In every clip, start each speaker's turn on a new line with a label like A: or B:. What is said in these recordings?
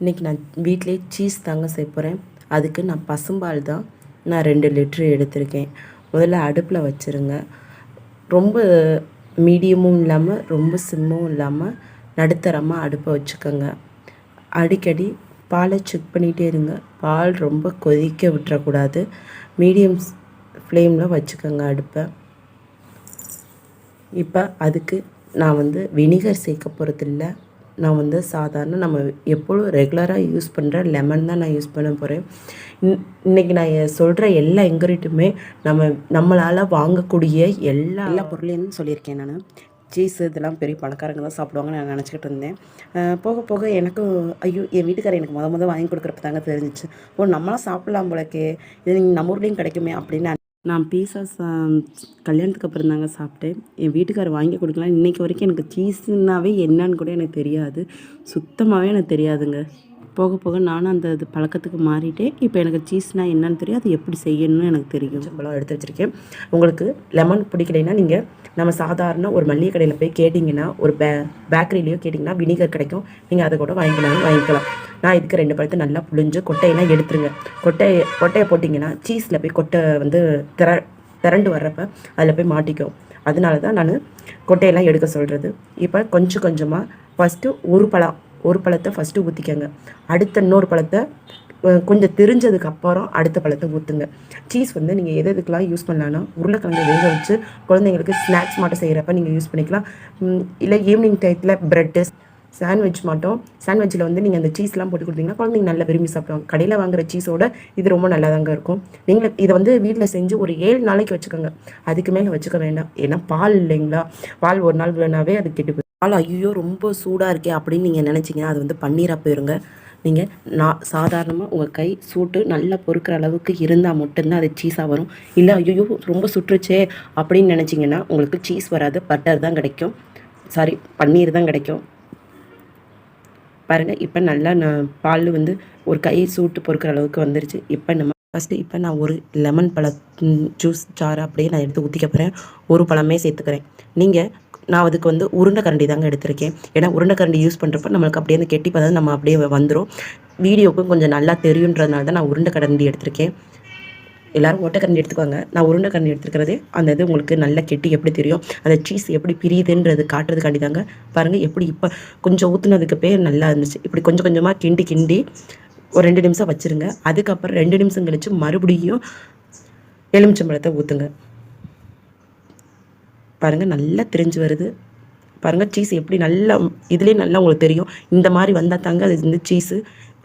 A: இன்றைக்கி நான் வீட்டிலே சீஸ் தாங்க செய்ய போகிறேன் அதுக்கு நான் பசும்பால் தான் நான் ரெண்டு லிட்ரு எடுத்திருக்கேன். முதல்ல அடுப்பில் வச்சுருங்க. ரொம்ப மீடியமும் இல்லாமல் ரொம்ப சிம்மும் இல்லாமல் நடுத்தரமாக அடுப்பை வச்சுக்கோங்க. அடிக்கடி பாலை செக் பண்ணிகிட்டே இருங்க. பால் ரொம்ப கொதிக்க விட்டுறக்கூடாது. மீடியம் ஃப்ளேமில் வச்சுக்கோங்க அடுப்பை. இப்போ அதுக்கு நான் வந்து வினிகர் சேர்க்க போகிறதில்ல நான் வந்து சாதாரண நம்ம எப்பொழுதும் ரெகுலராக யூஸ் பண்ணுற லெமன் தான் நான் யூஸ் பண்ண போகிறேன் இன்றைக்கி நான் சொல்கிற எல்லா இன்க்ரீடியுமே நம்ம நம்மளால் வாங்கக்கூடிய எல்லா எல்லா பொருளையும் சொல்லியிருக்கேன் நான். சீஸ் இதெல்லாம் பெரிய பணக்காரங்க தான் சாப்பிடுவாங்கன்னு நான் நினச்சிக்கிட்டு இருந்தேன். போக போக எனக்கும் ஐயோ என் வீட்டுக்காரர் எனக்கு முத முத வாங்கி கொடுக்குறப்ப தாங்க தெரிஞ்சிச்சு. ஓ நம்மளாம் சாப்பிட்லாம் போலக்கே. இது நீங்கள் நம்ம ஊர்லேயும் கிடைக்குமே அப்படின்னு நான் பீஸா சா கல்யாணத்துக்கு அப்புறம் தாங்க சாப்பிட்டேன். என் வீட்டுக்காரர் வாங்கி கொடுக்கலாம். இன்றைக்கி வரைக்கும் எனக்கு சீஸ்னாவே என்னன்னு கூட எனக்கு தெரியாது. சுத்தமாகவே எனக்கு தெரியாதுங்க. போக போக நானும் அந்த இது பழக்கத்துக்கு மாறிட்டேன். இப்போ எனக்கு சீஸ்னால் என்னன்னு தெரியும். அது எப்படி செய்யணும்னு எனக்கு தெரியும். சம்பளம் எடுத்து வச்சுருக்கேன். உங்களுக்கு லெமன் பிடிக்கலைன்னா நீங்கள் நம்ம சாதாரண ஒரு மல்லிகை கடையில் போய் கேட்டிங்கன்னா ஒரு பே பேக்கரிலேயோ கேட்டிங்கன்னா வினிகர் கிடைக்கும். நீங்கள் அதை கூட வாங்கிக்கலாம் வாங்கிக்கலாம். நான் இதுக்கு ரெண்டு பழத்தை நல்லா புழிஞ்சு கொட்டையெல்லாம் எடுத்துருங்க. கொட்டை கொட்டையை போட்டிங்கன்னா சீஸில் போய் கொட்டை வந்து திர திரண்டு வர்றப்ப அதில் போய் மாட்டிக்கும். அதனால தான் நான் கொட்டையெல்லாம் எடுக்க சொல்கிறது இப்போ கொஞ்சம் கொஞ்சமாக ஃபஸ்ட்டு ஒரு பழம் ஒரு பழத்தை ஃபஸ்ட்டு ஊற்றிக்கங்க அடுத்த இன்னொரு பழத்தை கொஞ்சம் தெரிஞ்சதுக்கு அப்புறம் அடுத்த பழத்தை ஊற்றுங்க சீஸ் வந்து நீங்கள் எது எதுக்கெலாம் யூஸ் பண்ணலான்னா உருளைக்கிழங்கு வேக வச்சு குழந்தைங்களுக்கு ஸ்நாக்ஸ் மட்டும் செய்கிறப்ப நீங்கள் யூஸ் பண்ணிக்கலாம். இல்லை ஈவினிங் டயத்தில் ப்ரெட்டு சாண்ட்விச் மட்டும். சாண்ட்விச்சில் வந்து நீங்கள் அந்த சீஸ்லாம் போட்டு கொடுத்தீங்கன்னா குழந்தைங்க நல்லா விரும்பி சாப்பிடுவாங்க. கடையில் வாங்குற சீஸோட இது ரொம்ப நல்லா தாங்க இருக்கும். நீங்கள் இதை வந்து வீட்டில் செஞ்சு ஒரு ஏழு நாளைக்கு வச்சுக்கோங்க. அதுக்கு மேலே வச்சுக்க வேண்டாம். ஏன்னா பால் இல்லைங்களா? பால் ஒரு நாள் வேணாவே அது கெட்டு போயிடும். பால் ஐயோ ரொம்ப சூடாக இருக்கே அப்படின்னு நீங்கள் நினச்சிங்கன்னா அது வந்து பன்னீராக போயிருங்க. நீங்கள் நான் சாதாரணமாக உங்கள் கை சூட்டு நல்லா பொறுக்கிற அளவுக்கு இருந்தால் மட்டும்தான் அது சீஸாக வரும். இல்லை ஐயோ ரொம்ப சுற்றுச்சே அப்படின்னு நினச்சிங்கன்னா உங்களுக்கு சீஸ் வராது பட்டர் தான் கிடைக்கும். சாரி பன்னீர் தான் கிடைக்கும். பாருங்கள் இப்போ நல்லா நான் பால் வந்து ஒரு கை சூட்டு பொறுக்கிற அளவுக்கு வந்துருச்சு. இப்போ நம்ம ஃபஸ்ட்டு இப்போ நான் ஒரு லெமன் பழ ஜூஸ் ஜார் அப்படியே நான் எடுத்து ஊற்றிக்க போகிறேன் ஒரு பழமே சேர்த்துக்கிறேன். நீங்கள் நான் அதுக்கு வந்து உருண்டை கரண்டி தாங்க எடுத்திருக்கேன். ஏன்னா உருண்டை கரண்டி யூஸ் பண்ணுறப்ப நம்மளுக்கு அப்படியே அந்த கெட்டி பார்த்தா நம்ம அப்படியே வந்துடும் வீடியோக்கும் கொஞ்சம் நல்லா தெரியுன்றதுனால தான் நான் உருண்டை கரண்டி எடுத்திருக்கேன். எல்லாரும் ஓட்டக்கரண்டி எடுத்துக்கோங்க. நான் உருண்டை கரண்டி எடுத்துக்கிறதே அந்த இது உங்களுக்கு நல்ல கெட்டி எப்படி தெரியும்? அந்த சீஸ் எப்படி பிரியுதுன்றது காட்டுறதுக்காண்டி தாங்க பாருங்கள் எப்படி இப்போ கொஞ்சம் ஊற்றுனதுக்கு பேர் நல்லா இருந்துச்சு. இப்படி கொஞ்சம் கொஞ்சமாக கிண்டி கிண்டி ஒரு ரெண்டு நிமிஷம் வச்சுருங்க. அதுக்கப்புறம் ரெண்டு நிமிஷம் கழித்து மறுபடியும் எலுமிச்சம்பழத்தை ஊற்றுங்க பாருங்கள் நல்லா தெரிஞ்சு வருது. பாருங்கள் சீஸ் எப்படி நல்லா இதுலேயே நல்லா உங்களுக்கு தெரியும். இந்த மாதிரி வந்தால் தாங்க அது வந்து சீஸு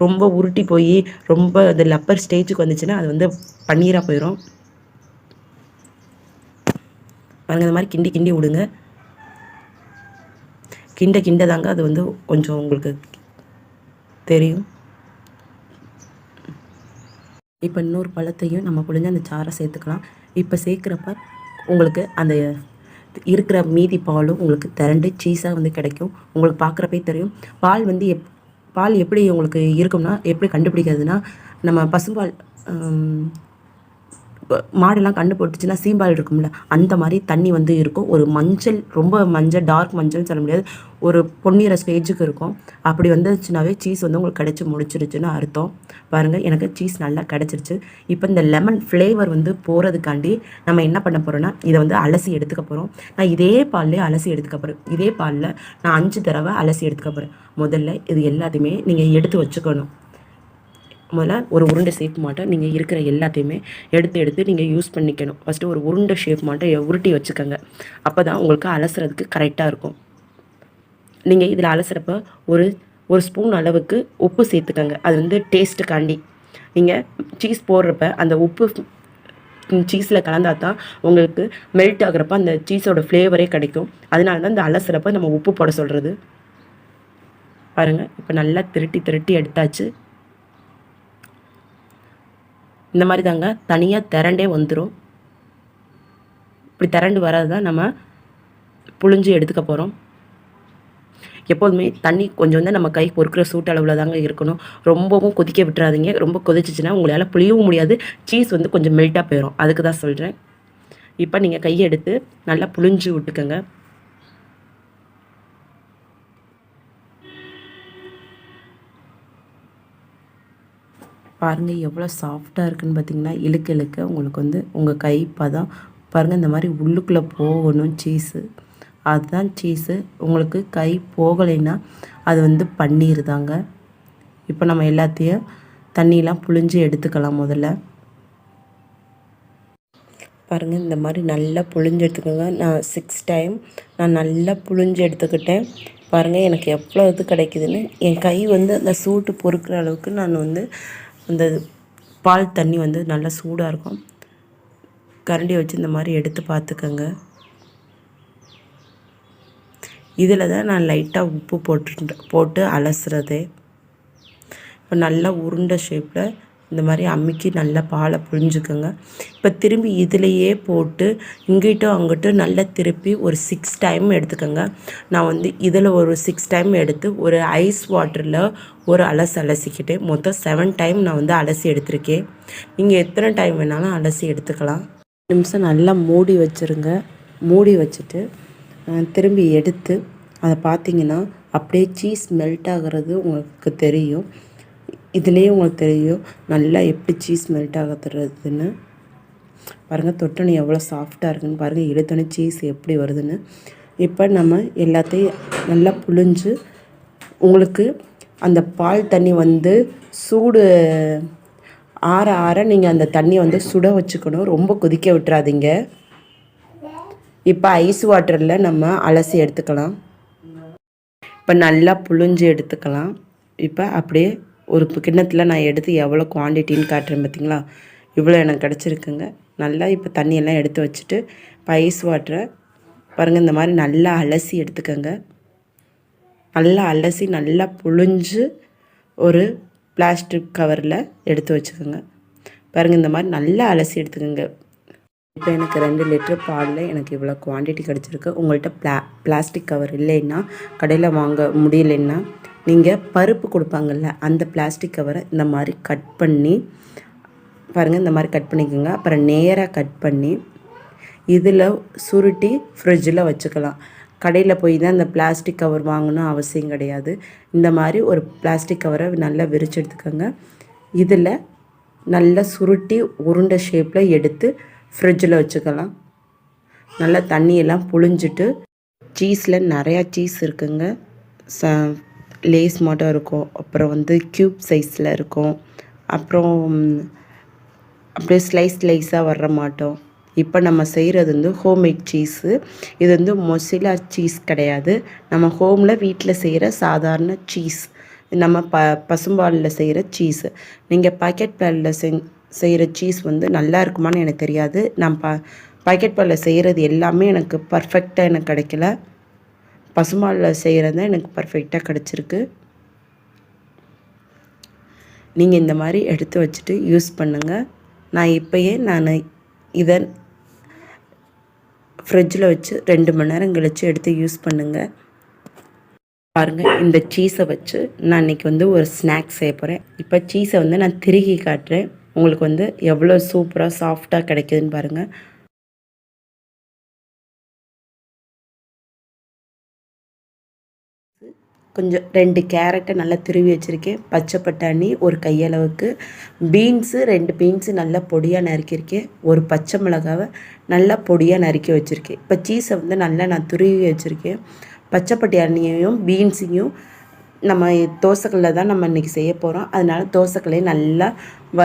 A: ரொம்ப உருட்டி போய் ரொம்ப அந்த லப்பர் ஸ்டேஜுக்கு வந்துச்சுன்னா அது வந்து பன்னீராக போயிடும் பாருங்கள் இந்த மாதிரி கிண்டி கிண்டி விடுங்க. கிண்ட கிண்ட தாங்க அது வந்து கொஞ்சம் உங்களுக்கு தெரியும். இப்போ இன்னொரு பழத்தையும் நம்ம புழிஞ்சு அந்த சாரை சேர்த்துக்கலாம். இப்போ சேர்க்குறப்ப உங்களுக்கு அந்த இருக்கிற மீதி பாலும் உங்களுக்கு திரண்டு சீஸாக வந்து கிடைக்கும். உங்களுக்கு பார்க்குறப்பே தெரியும். பால் வந்து எப் பால் எப்படி உங்களுக்கு இருக்கும்னா எப்படி கண்டுபிடிக்கிறதுனா நம்ம பசும்பால் மாடெல்லாம் கண்ணு போட்டுச்சுன்னா சீம்பால் இருக்கும்ல அந்த மாதிரி தண்ணி வந்து இருக்கும். ஒரு மஞ்சள் ரொம்ப மஞ்சள் டார்க் மஞ்சள்னு சொல்ல முடியாது. ஒரு பொன்னிற ஸ்டேஜுக்கு இருக்கும். அப்படி வந்துச்சுனாவே சீஸ் வந்து உங்களுக்கு கிடச்சி முடிச்சிருச்சுன்னு அர்த்தம். பாருங்கள் எனக்கு சீஸ் நல்லா கிடச்சிருச்சு. இப்போ இந்த லெமன் ஃப்ளேவர் வந்து போகிறதுக்காண்டி நம்ம என்ன பண்ண போகிறோன்னா இதை வந்து அலசி எடுத்துக்க போகிறோம் நான் இதே பால்லே அலசி எடுத்துக்க போகிறேன் இதே பாலில் நான் அஞ்சு தடவை அலசி எடுத்துக்க போகிறேன் முதல்ல இது எல்லாத்தையுமே நீங்கள் எடுத்து வச்சுக்கணும். முதல்ல ஒரு உருண்டை ஷேப் மாட்டோம் நீங்கள் இருக்கிற எல்லாத்தையுமே எடுத்து எடுத்து நீங்கள் யூஸ் பண்ணிக்கணும். ஃபஸ்ட்டு ஒரு உருண்டை ஷேப் மாட்டை உருட்டி வச்சுக்கோங்க. அப்போ தான் உங்களுக்கு அலசுறதுக்கு கரெக்டாக இருக்கும். நீங்கள் இதில் அலசுறப்ப ஒரு ஒரு ஸ்பூன் அளவுக்கு உப்பு சேர்த்துக்கோங்க. அது வந்து டேஸ்ட்டுக்காண்டி நீங்கள் சீஸ் போடுறப்ப அந்த உப்பு சீஸில் கலந்தா தான் உங்களுக்கு மெல்ட் ஆகுறப்ப அந்த சீஸோட ஃப்ளேவரே கிடைக்கும். அதனால தான் இந்த அலசுறப்ப நம்ம உப்பு போட சொல்கிறது பாருங்கள் இப்போ நல்லா திருட்டி திருட்டி எடுத்தாச்சு. இந்த மாதிரி தாங்க தனியாக திரண்டே வந்துடும் இப்படி திரண்டு வர்றது தான் நம்ம புழிஞ்சு எடுத்துக்க போகிறோம் எப்போதுமே தண்ணி கொஞ்சம் வந்து நம்ம கை பொறுக்கிற சூட்டு அளவில் தாங்க இருக்கணும். ரொம்பவும் கொதிக்க விட்டுறாதீங்க. ரொம்ப கொதிச்சிச்சுன்னா உங்களால் புளியவும் முடியாது. சீஸ் வந்து கொஞ்சம் மெல்ட்டாக போயிடும் அதுக்கு தான் சொல்கிறேன் இப்போ நீங்கள் கையை எடுத்து நல்லா புழிஞ்சு விட்டுக்கோங்க. பாருங்கள் எவ்வளோ சாஃப்டாக இருக்குன்னு பார்த்தீங்கன்னா இழுக்க இழுக்க உங்களுக்கு வந்து உங்கள் கை பதம் பாருங்கள் இந்த மாதிரி உள்ளுக்குள்ளே போகணும் சீஸு அதுதான் சீஸு உங்களுக்கு கை போகலைன்னா அது வந்து பன்னீர் தாங்க. இப்போ நம்ம எல்லாத்தையும் தண்ணியெலாம் புழிஞ்சு எடுத்துக்கலாம் முதல்ல. பாருங்கள் இந்த மாதிரி நல்லா புழிஞ்சு எடுத்துக்கோங்க. நான் சிக்ஸ் டைம் நான் நல்லா புழிஞ்சு எடுத்துக்கிட்டேன். பாருங்கள் எனக்கு எவ்வளோ இது கிடைக்குதுன்னு. என் கை வந்து அந்த சூட்டு பொறுக்கிற அளவுக்கு நான் வந்து அந்த பால் தண்ணி வந்து நல்லா சூடாக இருக்கும். கரண்டியை வச்சு இந்த மாதிரி எடுத்து பார்த்துக்கோங்க. இதில் தான் நான் லைட்டாக உப்பு போட்டு போட்டு அலசுறதே. இப்போ நல்லா உருண்டை ஷேப்பில் இந்த மாதிரி அம்மிக்கு நல்லா பாலை புழிஞ்சுக்கோங்க. இப்போ திரும்பி இதிலையே போட்டு இங்கிட்டும் அங்கிட்டும் நல்லா திருப்பி ஒரு சிக்ஸ் டைம் எடுத்துக்கோங்க. நான் வந்து இதில் ஒரு சிக்ஸ் டைம் எடுத்து ஒரு ஐஸ் வாட்டரில் ஒரு அலசி அலசிக்கிட்டு மொத்தம் செவன் டைம் நான் வந்து அலசி எடுத்திருக்கேன். நீங்கள் எத்தனை டைம் வேணாலும் அலசி எடுத்துக்கலாம். நிமிஷம் நல்லா மூடி வச்சுருங்க. மூடி வச்சுட்டு திரும்பி எடுத்து அதை பார்த்தீங்கன்னா அப்படியே சீஸ் மெல்ட் ஆகிறது உங்களுக்கு தெரியும். இதுலேயே உங்களுக்கு தெரியும் நல்லா எப்படி சீஸ் மெல்ட் ஆகிறதுன்னு பாருங்கள் தொட்டணி எவ்வளோ சாஃப்டாக இருக்குன்னு. பாருங்கள் இழுத்தோன்னே சீஸ் எப்படி வருதுன்னு. இப்போ நம்ம எல்லாத்தையும் நல்லா புழிஞ்சு உங்களுக்கு அந்த பால் தண்ணி வந்து சூடு ஆற ஆற நீங்கள் அந்த தண்ணியை வந்து சுட வச்சுக்கணும். ரொம்ப கொதிக்க விட்டுறாதீங்க. இப்போ ஐஸ் வாட்டரில் நம்ம அலசி எடுத்துக்கலாம். இப்போ நல்லா புழிஞ்சு எடுத்துக்கலாம். இப்போ அப்படியே ஒரு கிண்ணத்தில் நான் எடுத்து எவ்வளோ குவான்டிட்டின்னு காட்டுறேன் பார்த்தீங்களா இவ்வளோ எனக்கு கிடச்சிருக்குங்க. நல்லா இப்போ தண்ணியெல்லாம் எடுத்து வச்சுட்டு பைஸ் வாட்டரை பாருங்கள் இந்த மாதிரி நல்லா அலசி எடுத்துக்கோங்க. நல்லா அலசி நல்லா புழிஞ்சு ஒரு பிளாஸ்டிக் கவரில் எடுத்து வச்சுக்கோங்க. பாருங்கள் இந்த மாதிரி நல்லா அலசி எடுத்துக்கோங்க. இப்போ எனக்கு ரெண்டு லிட்டர் பாலில் எனக்கு இவ்வளோ குவான்டிட்டி கிடச்சிருக்கு. உங்கள்கிட்ட பிளா பிளாஸ்டிக் கவர் இல்லைன்னா கடையில் வாங்க முடியலைன்னா நீங்கள் பருப்பு கொடுப்பாங்கல்ல அந்த பிளாஸ்டிக் கவரை இந்த மாதிரி கட் பண்ணி பாருங்கள் இந்த மாதிரி கட் பண்ணிக்கோங்க. அப்புறம் நேராக கட் பண்ணி இதில் சுருட்டி ஃப்ரிட்ஜில் வச்சுக்கலாம். கடையில் போய் தான் இந்த பிளாஸ்டிக் கவர் வாங்கணும் அவசியம் கிடையாது. இந்த மாதிரி ஒரு பிளாஸ்டிக் கவரை நல்லா விரிச்சு எடுத்துக்கோங்க. இதில் நல்லா சுருட்டி உருண்டை ஷேப்பில் எடுத்து ஃப்ரிட்ஜில் வச்சுக்கலாம். நல்லா தண்ணியெல்லாம் புழிஞ்சிட்டு சீஸில் நிறையா சீஸ் இருக்குங்க. ச லேஸ் மாட்டம் இருக்கும். அப்புறம் வந்து க்யூப் சைஸில் இருக்கும். அப்புறம் அப்படியே ஸ்லைஸ் ஸ்லைஸாக வர்ற மாட்டோம். இப்போ நம்ம செய்கிறது வந்து ஹோம்மேட் சீஸு இது வந்து மொசிலா சீஸ் கிடையாது. நம்ம ஹோமில் வீட்டில் செய்கிற சாதாரண சீஸ் நம்ம ப பசும்பாலில் செய்கிற சீஸு நீங்கள் பாக்கெட் பாலில் செங் செய்கிற சீஸ் வந்து நல்லா இருக்குமான்னு எனக்கு தெரியாது. நான் ப பாக்கெட் பாலில் செய்கிறது எல்லாமே எனக்கு பர்ஃபெக்டாக எனக்கு கிடைக்கல. பசுமாலில் செய்கிறது தான் எனக்கு பர்ஃபெக்டாக கிடச்சிருக்கு. நீங்கள் இந்த மாதிரி எடுத்து வச்சுட்டு யூஸ் பண்ணுங்கள் நான் இப்போயே நான் இதை ஃப்ரிட்ஜில் வச்சு ரெண்டு மணி நேரம் கழித்து எடுத்து யூஸ் பண்ணுங்கள் பாருங்கள் இந்த சீஸை வச்சு நான் இன்றைக்கி வந்து ஒரு ஸ்நாக்ஸ் செய்ய போகிறேன் இப்போ சீஸை வந்து நான் திருகி காட்டுறேன். உங்களுக்கு வந்து எவ்வளோ சூப்பராக சாஃப்டாக கிடைக்குதுன்னு பாருங்கள் கொஞ்சம் ரெண்டு கேரட்டை நல்லா துருவி வச்சுருக்கேன். பச்சை பட்டாணி ஒரு கையளவுக்கு. பீன்ஸு ரெண்டு பீன்ஸு நல்லா பொடியாக நறுக்கியிருக்கேன். ஒரு பச்சை மிளகாவை நல்லா பொடியாக நறுக்கி வச்சுருக்கேன். இப்போ சீஸை வந்து நல்லா நான் துருவி வச்சுருக்கேன். பச்சை பட்டாணியையும் பீன்ஸையும் நம்ம தோசைக்கல்லில் தான் நம்ம இன்றைக்கி செய்ய போகிறோம் அதனால் தோசைக்கல்லையும் நல்லா வ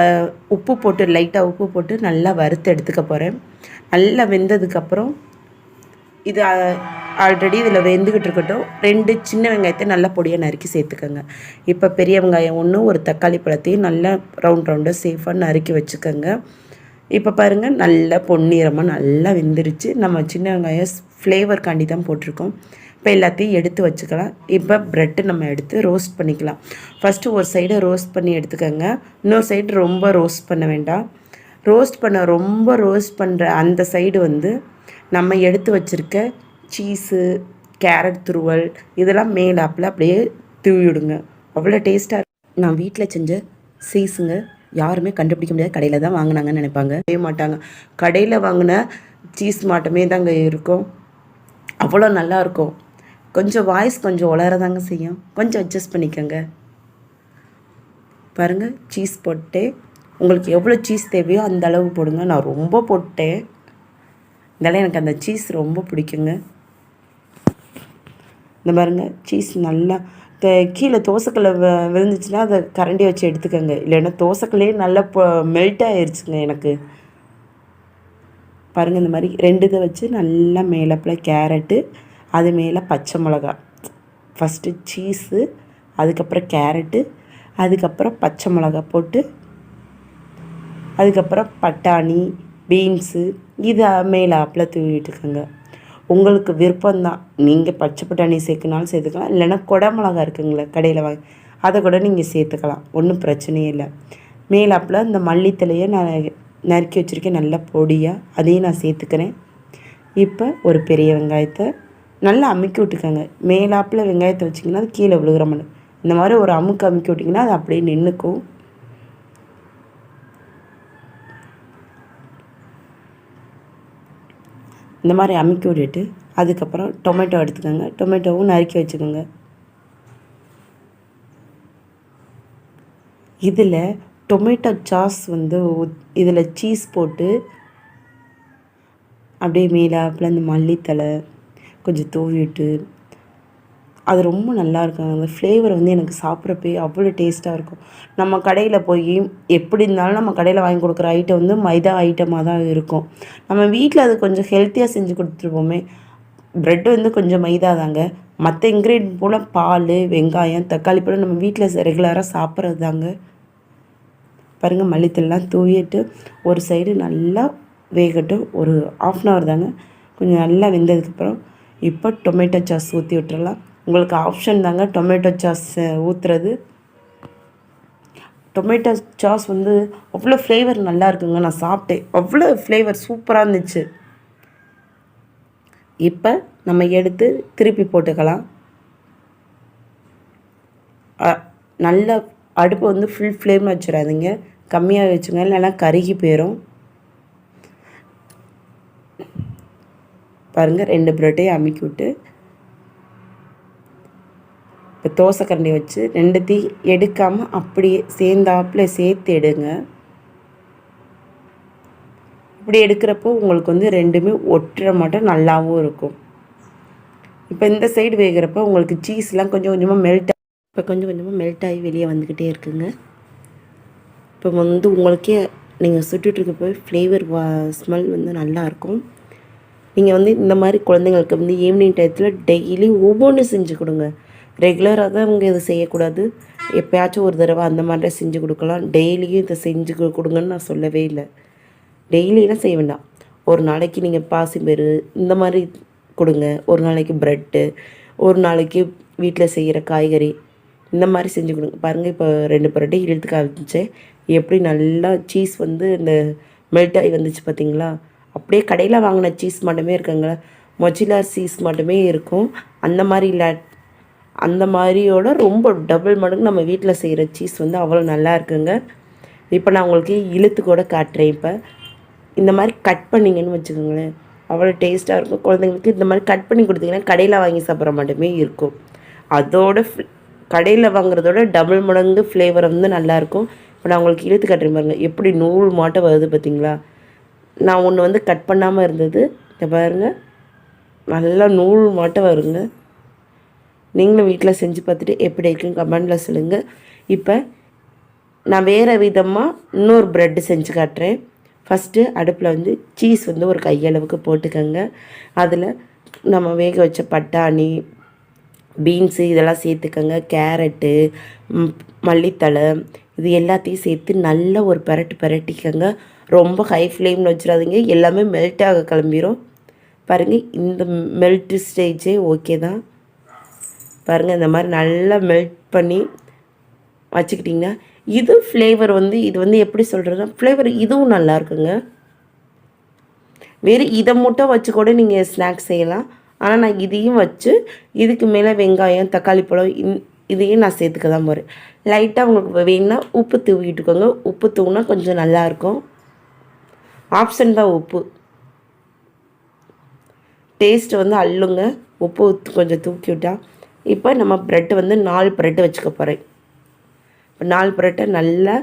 A: உப்பு போட்டு லைட்டாக உப்பு போட்டு நல்லா வறுத்து எடுத்துக்க போகிறேன் நல்லா வெந்ததுக்கப்புறம் இது ஆல்ரெடி இதில் வெந்துக்கிட்டு இருக்கட்டும். ரெண்டு சின்ன வெங்காயத்தை நல்லா பொடியாக நறுக்கி சேர்த்துக்கோங்க. இப்போ பெரிய வெங்காயம் ஒன்று ஒரு தக்காளி பழத்தையும் நல்லா ரவுண்ட் ரவுண்டாக சேஃபாக நறுக்கி வச்சுக்கோங்க. இப்போ பாருங்கள் நல்லா பொன்னிறமாக நல்லா வெந்துருச்சு. நம்ம சின்ன வெங்காயம் ஃப்ளேவர்க்காண்டி தான் போட்டிருக்கோம். இப்போ எல்லாத்தையும் எடுத்து வச்சுக்கலாம். இப்போ ப்ரெட்டு நம்ம எடுத்து ரோஸ்ட் பண்ணிக்கலாம். ஃபஸ்ட்டு ஒரு சைடு ரோஸ்ட் பண்ணி எடுத்துக்கோங்க. இன்னொரு சைடு ரொம்ப ரோஸ்ட் பண்ண வேண்டாம். ரோஸ்ட் பண்ண ரொம்ப ரோஸ்ட் பண்ணுற அந்த சைடு வந்து நம்ம எடுத்து வச்சுருக்க சீஸு கேரட் துருவல் இதெல்லாம் மேலாப்பில் அப்படியே தூவி விடுங்க அவ்வளோ டேஸ்ட்டாக நான் வீட்டில் செஞ்ச சீஸுங்க யாருமே கண்டுபிடிக்க முடியாது கடையில் தான் வாங்கினாங்கன்னு நினைப்பாங்க. செய்ய மாட்டாங்க. கடையில் வாங்கின சீஸ் மாட்டமே தாங்க இருக்கும். அவ்வளோ நல்லாயிருக்கும் கொஞ்சம் வாய்ஸ் கொஞ்சம் உளரதாங்க செய்யும். கொஞ்சம் அட்ஜஸ்ட் பண்ணிக்கோங்க. பாருங்கள் சீஸ் போட்டு. உங்களுக்கு எவ்வளோ சீஸ் தேவையோ அந்த அளவு போடுங்க. நான் ரொம்ப போட்டேன். இதெல்லாம் எனக்கு அந்த சீஸ் ரொம்ப பிடிக்குங்க. இந்த பாருங்கள் சீஸ் நல்லா த- கீழே தோசைக்கல்ல விழுந்துச்சுன்னா அதை கரண்டி வச்சு எடுத்துக்கோங்க. இல்லைன்னா தோசைக்கல்லே நல்லா போ மெல்ட் ஆகிருச்சுங்க எனக்கு. பாருங்கள் இந்த மாதிரி ரெண்டு இதை வச்சு நல்லா மேலப்பில் கேரட்டு அது மேலே பச்சை மிளகா. ஃபஸ்ட்டு சீஸு அதுக்கப்புறம் கேரட்டு அதுக்கப்புறம் பச்சை மிளகா போட்டு அதுக்கப்புறம் பட்டாணி பீன்ஸு இதை மேலே அப்பில் தூவிட்டுக்கோங்க உங்களுக்கு விருப்பம்தான். நீங்கள் பச்சை பட்டாணி சேர்க்கனாலும் சேர்த்துக்கலாம். இல்லைன்னா குடமிளகா இருக்குங்களே கடையில் வாங்கி அதை கூட நீங்கள் சேர்த்துக்கலாம். ஒன்றும் பிரச்சனையே இல்லை. மேலாப்பில் இந்த மல்லித்தலையை நான் நறுக்கி வச்சுருக்கேன். நல்லா பொடியாக அதையும் நான் சேர்த்துக்கிறேன். இப்போ ஒரு பெரிய வெங்காயத்தை நல்லா அமுக்கி விட்டுக்கோங்க. மேலாப்பில் வெங்காயத்தை வச்சிங்கன்னா அது கீழே விழுகிற மாதிரி. இந்த மாதிரி ஒரு அமுக்கு அமுக்கி விட்டிங்கன்னா அது அப்படியே நின்றுக்கும் இந்த மாதிரி அமுக்கி விட்டுட்டு அதுக்கப்புறம் டொமேட்டோ எடுத்துக்கோங்க. டொமேட்டோவும் நறுக்கி வச்சுக்கோங்க. இதில் டொமேட்டோ சாஸ் வந்து இதில் சீஸ் போட்டு அப்படியே மேலே அப்புறம் இந்த மல்லித்தலை கொஞ்சம் தூவி விட்டு அது ரொம்ப நல்லா இருக்கும் அந்த ஃப்ளேவர் வந்து எனக்கு சாப்பிட்றப்பே அவ்வளோ டேஸ்ட்டாக இருக்கும். நம்ம கடையில் போய் எப்படி இருந்தாலும் நம்ம கடையில் வாங்கி கொடுக்குற ஐட்டம் வந்து மைதா ஐட்டமாக தான் இருக்கும். நம்ம வீட்டில் அது கொஞ்சம் ஹெல்த்தியாக செஞ்சு கொடுத்துருப்போமே. ப்ரெட் வந்து கொஞ்சம் மைதா தாங்க. மற்ற இன்க்ரீடியன்ட் போல் பால் வெங்காயம் தக்காளி பழம் நம்ம வீட்டில் ரெகுலராக சாப்பிட்றது தாங்க. பாருங்கள் மல்லித்தெல்லாம் தூவிட்டு ஒரு சைடு நல்லா வேகட்டும். ஒரு ஆஃப் அன் ஹவர் தாங்க. கொஞ்சம் நல்லா வெந்ததுக்கப்புறம் இப்போ டொமேட்டோ சாஸ் ஊற்றி விட்டுறலாம். உங்களுக்கு ஆப்ஷன் தாங்க டொமேட்டோ சாஸ் ஊற்றுறது டொமேட்டோ சாஸ் வந்து அவ்வளோ ஃப்ளேவர் நல்லா இருக்குங்க. நான் சாப்பிட்டேன். அவ்வளோ ஃப்ளேவர் சூப்பராக இருந்துச்சு. இப்போ நம்ம எடுத்து திருப்பி போட்டுக்கலாம். நல்ல அடுப்பு வந்து ஃபுல் ஃப்ளேம் வச்சிடாதீங்க. கம்மியாக வச்சுங்க இல்லைனா கருகி போயிடும் பாருங்கள் ரெண்டு ப்ரெட்டையும் அமுக்கி விட்டு இப்போ தோசை கரண்டி வச்சு ரெண்டுத்தையும் எடுக்காமல் அப்படியே சேர்ந்தாப்புல சேர்த்து எடுங்க. இப்படி எடுக்கிறப்போ உங்களுக்கு வந்து ரெண்டுமே ஒட்டுற மாட்டோம் நல்லாவும் இருக்கும். இப்போ இந்த சைடு வேகிறப்ப உங்களுக்கு சீஸ்லாம் கொஞ்சம் கொஞ்சமாக மெல்ட் இப்போ கொஞ்சம் கொஞ்சமாக மெல்ட் ஆகி வெளியே வந்துக்கிட்டே இருக்குங்க. இப்போ வந்து உங்களுக்கே நீங்கள் சுட்டுட்ருக்கப்போ ஃப்ளேவர் வா ஸ்மெல் வந்து நல்லாயிருக்கும் நீங்கள் வந்து இந்த மாதிரி குழந்தைங்களுக்கு வந்து ஈவினிங் டயத்தில் டெய்லி ஒவ்வொன்றும் செஞ்சு கொடுங்க. ரெகுலராக தான் இவங்க இதை செய்யக்கூடாது. எப்பயாச்சும் ஒரு தடவை அந்த மாதிரி செஞ்சு கொடுக்கலாம். டெய்லியும் இதை செஞ்சு கொடுங்கன்னு நான் சொல்லவே இல்லை. டெய்லியெலாம் செய்ய வேண்டாம். ஒரு நாளைக்கு நீங்கள் பாசிப்பயிறு இந்த மாதிரி கொடுங்க. ஒரு நாளைக்கு ப்ரெட்டு ஒரு நாளைக்கு வீட்டில் செய்கிற காய்கறி இந்த மாதிரி செஞ்சு கொடுங்க. பாருங்கள் இப்போ ரெண்டு பரோட்டை இழுத்து காமிச்சேன். எப்படி நல்லா சீஸ் வந்து இந்த மெல்ட் ஆகி வந்துச்சு பார்த்தீங்களா? அப்படியே கடையில் வாங்கின சீஸ் மட்டுமே இருக்குங்களா? மொச்சிலா சீஸ் மட்டுமே இருக்கும். அந்த மாதிரி இல்லை அந்த மாதிரியோட ரொம்ப டபுள் மடங்கு நம்ம வீட்டில் செய்கிற சீஸ் வந்து அவ்வளோ நல்லா இருக்குங்க. இப்போ நான் உங்களுக்கு இழுத்து கூட காட்டுறேன் இப்போ. இந்த மாதிரி கட் பண்ணிங்கன்னு வச்சுக்கோங்களேன். அவ்வளோ டேஸ்ட்டாக இருக்கும். குழந்தைங்களுக்கு இந்த மாதிரி கட் பண்ணி கொடுத்தீங்கன்னா கடையில் வாங்கி சாப்பிட்ற மட்டுமே இருக்கும். அதோட கடையில் வாங்குறதோட டபுள் மடங்கு ஃப்ளேவர் வந்து நல்லாயிருக்கும் இப்போ நான் உங்களுக்கு இழுத்து காட்டுறேன் பாருங்க. எப்படி நூல் மாட்டம் வருது பார்த்தீங்களா நான் ஒன்று வந்து கட் பண்ணாமல் இருந்தது. இதை பாருங்கள் நல்லா நூல் மாட்டம் வருங்க. நீங்களும் வீட்டில் செஞ்சு பார்த்துட்டு எப்படி இருக்குன்னு கமெண்டில் சொல்லுங்கள் இப்போ நான் வேறு விதமாக இன்னொரு ப்ரெட்டு செஞ்சு காட்டுறேன். ஃபஸ்ட்டு அடுப்பில் வந்து சீஸ் வந்து ஒரு கையளவுக்கு போட்டுக்கோங்க. அதில் நம்ம வேக வச்ச பட்டாணி பீன்ஸு இதெல்லாம் சேர்த்துக்கோங்க. கேரட்டு மல்லித்தழை இது எல்லாத்தையும் சேர்த்து நல்லா ஒரு பரட்டு பரட்டிக்கோங்க. ரொம்ப ஹை ஃப்ளேமில் வச்சிடாதீங்க. எல்லாமே மெல்ட் ஆக கிளம்பிடும் பாருங்கள் இந்த மெல்ட்டு ஸ்டேஜே ஓகே தான். பாருங்கள் இந்த மாதிரி நல்லா மெல்ட் பண்ணி வச்சுக்கிட்டிங்கன்னா இது ஃப்ளேவர் வந்து இது வந்து எப்படி சொல்கிறதுனா ஃப்ளேவர் இதுவும் நல்லா இருக்குங்க. வெறும் இதை மட்டும் வச்சு கூட நீங்கள் ஸ்நாக்ஸ் செய்யலாம். ஆனால் நான் இதையும் வச்சு இதுக்கு மேலே வெங்காயம் தக்காளி பழம் இந் இதையும் நான் சேர்த்துக்க தான் போகிறேன் லைட்டாக உங்களுக்கு வேணும்னா உப்பு தூவிட்டுக்கோங்க. உப்பு தூவினா கொஞ்சம் நல்லாயிருக்கும் ஆப்ஷன் தான் உப்பு. டேஸ்ட் வந்து அள்ளுங்க. உப்பு கொஞ்சம் தூக்கி விட்டால் இப்போ நம்ம ப்ரெட்டு வந்து நாலு ப்ரெட்டு வச்சுக்க போகிறேன் இப்போ நாலு ப்ரெட்டை நல்லா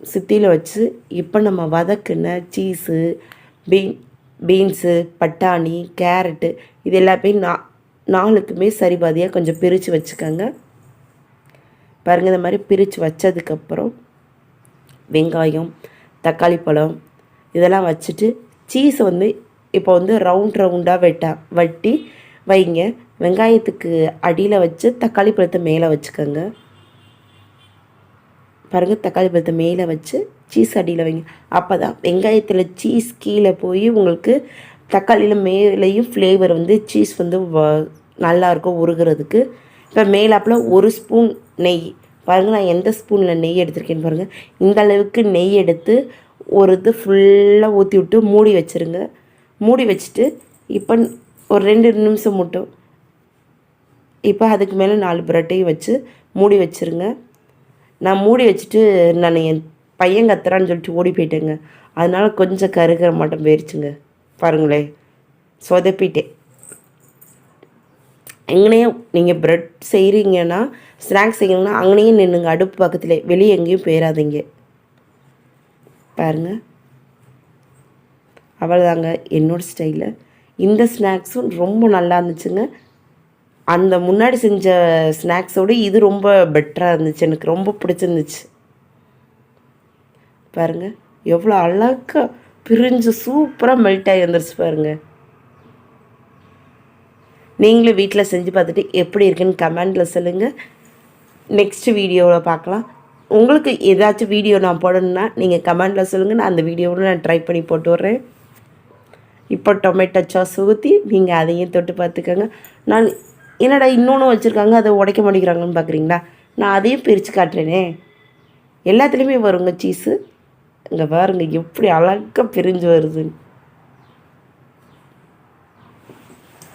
A: சுத்தியில் வச்சு இப்போ நம்ம வதக்குன சீஸு பீன் பீன்ஸு பட்டாணி கேரட்டு இது எல்லாமே நா நாலுக்குமே சரிபாதியாக கொஞ்சம் பிரித்து வச்சுக்கோங்க. பாருங்கள் இந்த மாதிரி பிரித்து வச்சதுக்கப்புறம் வெங்காயம் தக்காளி பழம் இதெல்லாம் வச்சுட்டு சீஸை வந்து இப்போ வந்து ரவுண்ட் ரவுண்டாக வெட்டா வட்டி வைங்க. வெங்காயத்துக்கு அடியில் வச்சு தக்காளி பழத்தை மேலே வச்சுக்கோங்க. பாருங்கள் தக்காளி பழத்தை மேலே வச்சு சீஸ் அடியில் வைங்க. அப்போ தான் வெங்காயத்தில் சீஸ் கீழே போய் உங்களுக்கு தக்காளியில் மேலேயும் ஃப்ளேவர் வந்து சீஸ் வந்து வ நல்லாயிருக்கும் உருகிறதுக்கு. இப்போ மேலாப்பில் ஒரு ஸ்பூன் நெய். பாருங்கள் நான் எந்த ஸ்பூனில் நெய் எடுத்திருக்கேன்னு பாருங்கள் இந்த அளவுக்கு நெய் எடுத்து ஒரு இது ஃபுல்லாக ஊற்றி விட்டு மூடி வச்சுருங்க. மூடி வச்சுட்டு இப்போ ஒரு ரெண்டு நிமிஷம் மட்டும் இப்போ அதுக்கு மேலே நாலு ப்ரெட்டையும் வச்சு மூடி வச்சுருங்க. நான் மூடி வச்சுட்டு நான் என் பையன் கத்துறான்னு சொல்லிட்டு ஓடி போயிட்டேங்க. அதனால் கொஞ்சம் கருகிற மாட்டம் போயிடுச்சுங்க பாருங்களேன் சொதப்பிட்டேன் எங்கனையே நீங்கள் ப்ரெட் செய்கிறீங்கன்னா ஸ்நாக்ஸ் செய்யணும்னா அங்கனையே நின்றுங்க அடுப்பு பக்கத்தில். வெளியே எங்கேயும் போயிடாதீங்க பாருங்கள் அவ்வளோதாங்க என்னோடய ஸ்டைலில் இந்த ஸ்நாக்ஸும் ரொம்ப நல்லா இருந்துச்சுங்க. அந்த முன்னாடி செஞ்ச ஸ்நாக்ஸோடு இது ரொம்ப பெட்டராக இருந்துச்சு. எனக்கு ரொம்ப பிடிச்சிருந்துச்சு. பாருங்கள் எவ்வளோ அழகாக பிரிஞ்சு சூப்பராக மெல்ட் ஆகி வந்துருச்சு பாருங்கள் நீங்களும் வீட்டில் செஞ்சு பார்த்துட்டு எப்படி இருக்குன்னு கமெண்டில் சொல்லுங்கள் நெக்ஸ்ட் வீடியோவில் பார்க்கலாம். உங்களுக்கு ஏதாச்சும் வீடியோ நான் போடணுன்னா நீங்கள் கமெண்டில் சொல்லுங்கள் நான் அந்த வீடியோவில் நான் ட்ரை பண்ணி போட்டு விட்றேன். இப்போ டொமேட்டோ சாஸ் ஊற்றி நீங்கள் அதையும் தொட்டு பார்த்துக்கோங்க. நான் என்னடா இன்னொன்று வச்சுருக்காங்க அதை உடைக்க மாட்டேங்கிறாங்கன்னு பார்க்குறீங்களா நான் அதையும் பிரித்து காட்டுறேனே. எல்லாத்துலேயுமே வருங்க சீஸு இங்கே பாருங்க எப்படி அழகாக பிரிஞ்சு வருதுன்னு.